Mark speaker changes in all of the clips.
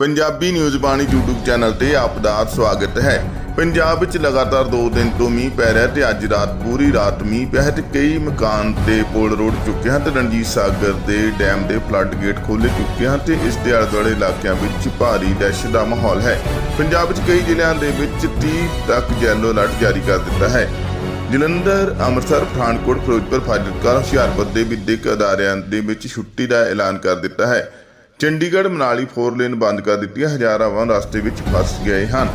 Speaker 1: Punjabi news Bani YouTube channel ਤੇ ਆਪ ਦਾ ਸਵਾਗਤ ਹੈ। ਪੰਜਾਬ ਵਿੱਚ ਲਗਾਤਾਰ 2 ਦਿਨ ਤੋਂ ਮੀਂਹ ਪੈ ਰਿਹਾ ਤੇ ਅੱਜ ਰਾਤ ਪੂਰੀ ਰਾਤ ਮੀਂਹ ਪਿਆ ਹੈ ਤੇ ਕਈ ਮਕਾਨ ਤੇ ਪੁਲ ਰੋਡ ਚੁੱਕੇ ਹਨ ਤੇ ਰਣਜੀਤ ਸਾਗਰ ਦੇ ਡੈਮ ਦੇ ਫਲੱਡ ਗੇਟ ਖੋਲੇ ਚੁੱਕੇ ਹਨ ਤੇ ਇਸ ਦੇ ਆਲੇ ਦੁਆਲੇ ਇਲਾਕਿਆਂ ਵਿੱਚ ਭਾਰੀ ਦਹਿਸ਼ਤ ਦਾ ਮਾਹੌਲ ਹੈ। ਪੰਜਾਬ ਵਿੱਚ ਕਈ ਜ਼ਿਲ੍ਹਿਆਂ ਦੇ ਵਿੱਚ 30 ਤੱਕ ਯੈਲੋ ਅਲਰਟ ਜਾਰੀ ਕਰ ਦਿੱਤਾ ਹੈ। ਜਲੰਧਰ, ਅੰਮ੍ਰਿਤਸਰ, ਪਠਾਨਕੋਟ, ਫਿਰੋਜ਼ਪੁਰ, ਫਾਜ਼ਿਲਕਾ, ਹੁਸ਼ਿਆਰਪੁਰ ਦੇ ਵਿਦਿਅਕ ਅਦਾਰਿਆਂ ਦੇ ਵਿੱਚ ਛੁੱਟੀ ਦਾ ਐਲਾਨ ਕਰ ਦਿੱਤਾ ਹੈ। ਚੰਡੀਗੜ੍ਹ ਮਨਾਲੀ ਫੋਰ ਲੇਨ ਬੰਦ ਕਰ ਦਿੱਤੀ ਹੈ ਹਜ਼ਾਰਾਂ ਵਾਹਨ ਰਸਤੇ ਵਿੱਚ ਫਸ ਗਏ ਹਨ।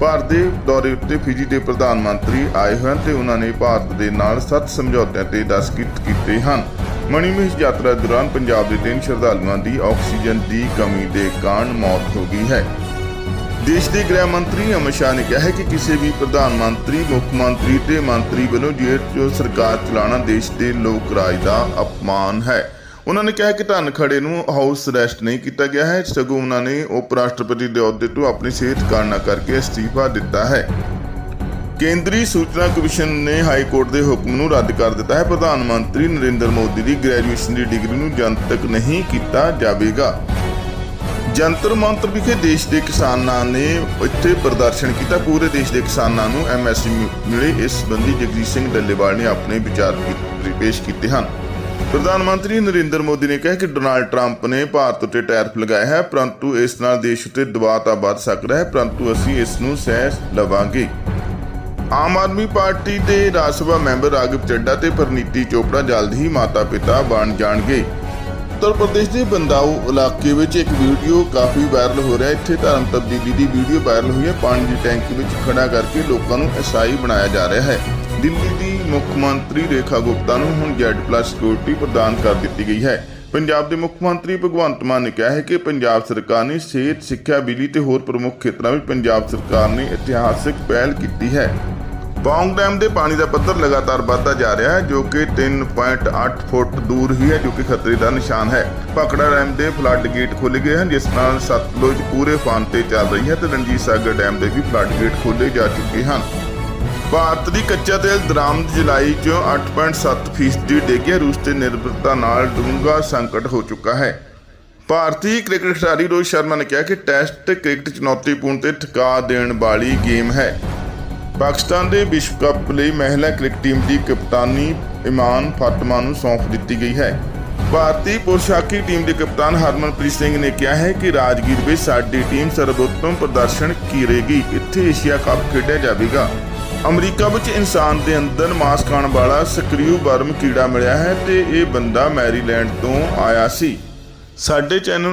Speaker 1: ਭਾਰਤ ਦੇ ਦੌਰੇ ਉੱਤੇ ਫਿਜੀ ਦੇ ਪ੍ਰਧਾਨ ਮੰਤਰੀ ਆਏ ਹਨ ਤੇ ਉਹਨਾਂ ਨੇ ਭਾਰਤ ਦੇ ਨਾਲ ਸੱਤ ਸਮਝੌਤਿਆਂ ਤੇ ਦਸਤਖਤ ਕੀਤੇ ਹਨ। ਮਣੀਮਹੇਸ਼ ਯਾਤਰਾ ਦੌਰਾਨ ਪੰਜਾਬ ਦੇ ਤਿੰਨ ਸ਼ਰਧਾਲੂਆਂ ਦੀ ਆਕਸੀਜਨ ਦੀ ਕਮੀ ਦੇ ਕਾਰਨ ਮੌਤ ਹੋ ਗਈ ਹੈ। ਦੇਸ਼ ਦੇ ਗ੍ਰਹਿ ਮੰਤਰੀ ਅਮਿਤ ਸ਼ਾਹ ਨੇ ਕਿਹਾ ਹੈ ਕਿ ਕਿਸੇ ਵੀ ਪ੍ਰਧਾਨ ਮੰਤਰੀ, ਮੁੱਖ ਮੰਤਰੀ ਤੇ ਮੰਤਰੀ ਵੱਲੋਂ ਜੇਲ੍ਹ 'ਚੋਂ ਸਰਕਾਰ ਚਲਾਉਣਾ ਦੇਸ਼ ਦੇ ਲੋਕ ਰਾਜ ਦਾ ਅਪਮਾਨ ਹੈ। ਉਹਨਾਂ ਨੇ ਕਿਹਾ ਕਿ ਧੰਨ ਖੜੇ ਨੂੰ ਹਾਊਸ ਅਰੈਸਟ ਨਹੀਂ ਕੀਤਾ ਗਿਆ ਹੈ, ਸਗੋਂ ਉਹਨਾਂ ਨੇ ਉਪ ਰਾਸ਼ਟਰਪਤੀ ਦੇ ਅਹੁਦੇ ਤੋਂ ਆਪਣੀ ਸਿਹਤ ਕਾਰਨਾਂ ਕਰਕੇ ਅਸਤੀਫਾ ਦਿੱਤਾ ਹੈ। ਕੇਂਦਰੀ ਸੂਚਨਾ ਕਮਿਸ਼ਨ ਨੇ ਹਾਈ ਕੋਰਟ ਦੇ ਹੁਕਮ ਨੂੰ ਰੱਦ ਕਰ ਦਿੱਤਾ ਹੈ। ਪ੍ਰਧਾਨ ਮੰਤਰੀ ਨਰਿੰਦਰ ਮੋਦੀ ਦੀ ਗ੍ਰੈਜੂਏਸ਼ਨ ਦੀ ਡਿਗਰੀ ਨੂੰ ਜਨਤਕ ਨਹੀਂ ਕੀਤਾ ਜਾਵੇਗਾ। ਜੰਤਰ ਮੰਤਰ ਵਿਖੇ ਦੇਸ਼ ਦੇ ਕਿਸਾਨਾਂ ਨੇ ਇੱਥੇ ਪ੍ਰਦਰਸ਼ਨ ਕੀਤਾ। ਪੂਰੇ ਦੇਸ਼ ਦੇ ਕਿਸਾਨਾਂ ਨੂੰ ਐਮਐਸਪੀ ਮਿਲੇ। ਇਸ ਸੰਬੰਧੀ ਜਗਜੀਤ ਸਿੰਘ ਡੱਲੇਵਾਲ ਨੇ ਆਪਣੇ ਵਿਚਾਰ ਪੇਸ਼ ਕੀਤੇ ਹਨ। ਪ੍ਰਧਾਨ ਮੰਤਰੀ ਨਰਿੰਦਰ ਮੋਦੀ ਨੇ ਕਿਹਾ ਕਿ ਡੋਨਾਲਡ ਟਰੰਪ ਨੇ ਭਾਰਤ ਉੱਤੇ ਟੈਰਿਫ ਲਗਾਇਆ ਹੈ, ਪਰੰਤੂ ਇਸ ਨਾਲ ਦੇਸ਼ ਉੱਤੇ ਦਬਾਅ ਤਾਂ ਵੱਧ ਸਕਦਾ ਹੈ, ਪਰੰਤੂ ਅਸੀਂ ਇਸ ਨੂੰ ਸਹਿ ਲਵਾਂਗੇ। ਆਮ ਆਦਮੀ ਪਾਰਟੀ ਦੇ ਰਾਜ ਸਭਾ ਮੈਂਬਰ ਰਾਘਵ ਚੱਡਾ ਤੇ ਪਰਨੀਤੀ ਚੋਪੜਾ ਜਲਦ ਹੀ ਮਾਤਾ ਪਿਤਾ ਬਣ ਜਾਣਗੇ। ਉੱਤਰ ਪ੍ਰਦੇਸ਼ ਦੇ ਬੰਦਾਊ ਇਲਾਕੇ ਵਿੱਚ ਇੱਕ ਵੀਡੀਓ ਕਾਫੀ ਵਾਇਰਲ ਹੋ ਰਿਹਾ ਹੈ। ਇੱਥੇ ਧਰਮ ਤਬਦੀਲੀ ਦੀ ਵੀਡੀਓ ਵਾਇਰਲ ਹੋਈ ਹੈ। ਪਾਣੀ ਦੀ ਟੈਂਕੀ ਵਿੱਚ ਖੜਾ ਕਰਕੇ ਲੋਕਾਂ ਨੂੰ ਈਸਾਈ ਬਣਾਇਆ ਜਾ ਰਿਹਾ ਹੈ। ਦਿੱਲੀ ਦੀ ਮੁੱਖ ਮੰਤਰੀ ਰੇਖਾ ਗੁਪਤਾ ਨੂੰ ਹੁਣ Z+ ਸਿਕਿਉਰਿਟੀ ਪ੍ਰਦਾਨ ਕਰ ਦਿੱਤੀ ਗਈ ਹੈ। ਪੰਜਾਬ ਦੇ ਮੁੱਖ ਮੰਤਰੀ ਭਗਵੰਤ ਮਾਨ ਨੇ ਕਿਹਾ ਹੈ ਕਿ ਪੰਜਾਬ ਸਰਕਾਰ ਨੇ ਸਿਹਤ, ਸਿੱਖਿਆ, ਬਿਜਲੀ ਤੇ ਹੋਰ ਪ੍ਰਮੁੱਖ ਖੇਤਰਾਂ ਵਿੱਚ ਪੰਜਾਬ ਸਰਕਾਰ ਨੇ ਇਤਿਹਾਸਕ ਪਹਿਲ ਕੀਤੀ ਹੈ। ਪੌਂਗ ਡੈਮ ਦੇ ਪਾਣੀ ਦਾ ਪੱਧਰ ਲਗਾਤਾਰ ਵੱਧਦਾ ਜਾ ਰਿਹਾ ਹੈ, ਜੋ ਕਿ 3.8 ਫੁੱਟ ਦੂਰ ਹੀ ਹੈ, ਜੋ ਕਿ ਖਤਰੇ ਦਾ ਨਿਸ਼ਾਨ ਹੈ। ਪਕੜਾ ਡੈਮ ਦੇ ਫਲੱਡ ਗੇਟ ਖੋਲ੍ਹੇ ਗਏ ਹਨ, ਜਿਸ ਨਾਲ ਸਤਲੁਜ ਪੂਰੇ ਫਾਨ ਤੇ ਚੱਲ ਰਹੀ ਹੈ ਤੇ ਰਣਜੀਤ ਸਾਗਰ ਡੈਮ ਦੇ ਵੀ ਫਲੱਡ ਗੇਟ ਖੋਲ੍ਹੇ ਜਾ ਚੁੱਕੇ ਹਨ। ਭਾਰਤ ਦੀ ਕੱਚਾ ਤੇਲ ਦਰਾਮਦ ਜੁਲਾਈ ਚੋਂ 8.7 ਫੀਸਦੀ ਡੇਗਿਆ ਰੂਸ ਤੇ ਨਿਰਭਰਤਾ ਨਾਲ ਡੂੰਘਾ ਸੰਕਟ ਹੋ ਚੁੱਕਾ ਹੈ। ਭਾਰਤੀ ਕ੍ਰਿਕਟ ਖਿਡਾਰੀ ਰੋਹਿਤ ਸ਼ਰਮਾ ਨੇ ਕਿਹਾ ਕਿ ਟੈਸਟ ਕ੍ਰਿਕਟ ਚੁਣੌਤੀਪੂਰਨ ਤੇ ਠਕਾ ਦੇਣ ਵਾਲੀ ਗੇਮ ਹੈ। ਪਾਕਿਸਤਾਨ ਦੇ ਵਿਸ਼ਵ ਕੱਪ ਲਈ ਮਹਿਲਾ ਕ੍ਰਿਕਟ ਟੀਮ ਦੀ ਕਪਤਾਨੀ ਇਮਾਨ ਫਾਤਮਾ ਨੂੰ ਸੌਂਪ ਦਿੱਤੀ ਗਈ ਹੈ। ਭਾਰਤੀ ਪੁਰਸ਼ ਹਾਕੀ ਟੀਮ ਦੇ ਕਪਤਾਨ ਹਰਮਨਪ੍ਰੀਤ ਸਿੰਘ ਨੇ ਕਿਹਾ ਹੈ ਕਿ ਰਾਜਗੀਰ ਵਿੱਚ ਸਾਡੀ ਟੀਮ ਸਰਵੋਤਮ ਪ੍ਰਦਰਸ਼ਨ ਕਰੇਗੀ। ਇੱਥੇ ਏਸ਼ੀਆ ਕੱਪ ਖੇਡਿਆ ਜਾਵੇਗਾ। ਅਮਰੀਕਾ ਵਿੱਚ ਇਨਸਾਨ ਦੇ ਅੰਦਰ ਮਾਸ ਖਾਣ ਵਾਲਾ ਸਕ੍ਰਿਊ ਬਰਮ ਕੀੜਾ ਮਿਲਿਆ ਹੈ ਤੇ ਇਹ ਬੰਦਾ ਮੈਰੀਲੈਂਡ ਤੋਂ ਆਇਆ ਸੀ। ਸਾਡੇ ਚੈਨਲ